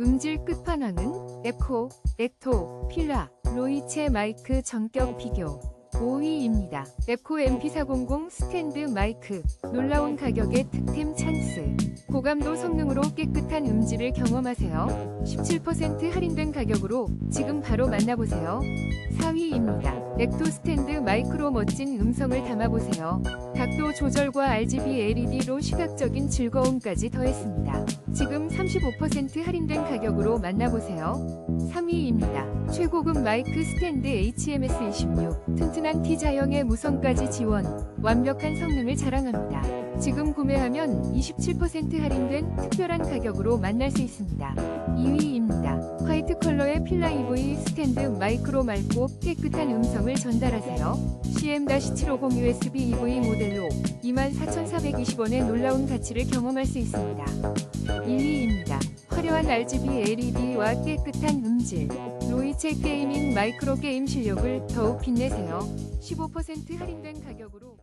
음질 끝판왕은 에코, 엑토, 필라, 로이체 마이크 전격 비교 5위입니다. 에코 MP400 스탠드 마이크 놀라운 가격에 득템 찬스 고감도 성능으로 깨끗한 음질을 경험하세요. 17% 할인된 가격으로 지금 바로 만나보세요. 4위입니다. 엑토 스탠드 마이크로 멋진 음성을 담아보세요. 각도 조절과 RGB LED로 시각적인 즐거움까지 더했습니다. 지금 35% 할인된 가격으로 만나보세요. 3위입니다. 최고급 마이크 스탠드 HMS26 튼튼한 T자형의 무선까지 지원 완벽한 성능을 자랑합니다. 지금 구매하면 27% 할인된 특별한 가격으로 만날 수 있습니다. 2위입니다. 화이트 컬러의 필라 EV 스탠드 마이크로 맑고 깨끗한 음성 을 전달하세요. CM-750 USB EV 모델로 24,420원의 놀라운 가치를 경험할 수 있습니다. 1위입니다. 화려한 RGB LED와 깨끗한 음질, 로이체 게이밍 마이크로 게임 실력을 더욱 빛내세요. 15% 할인된 가격으로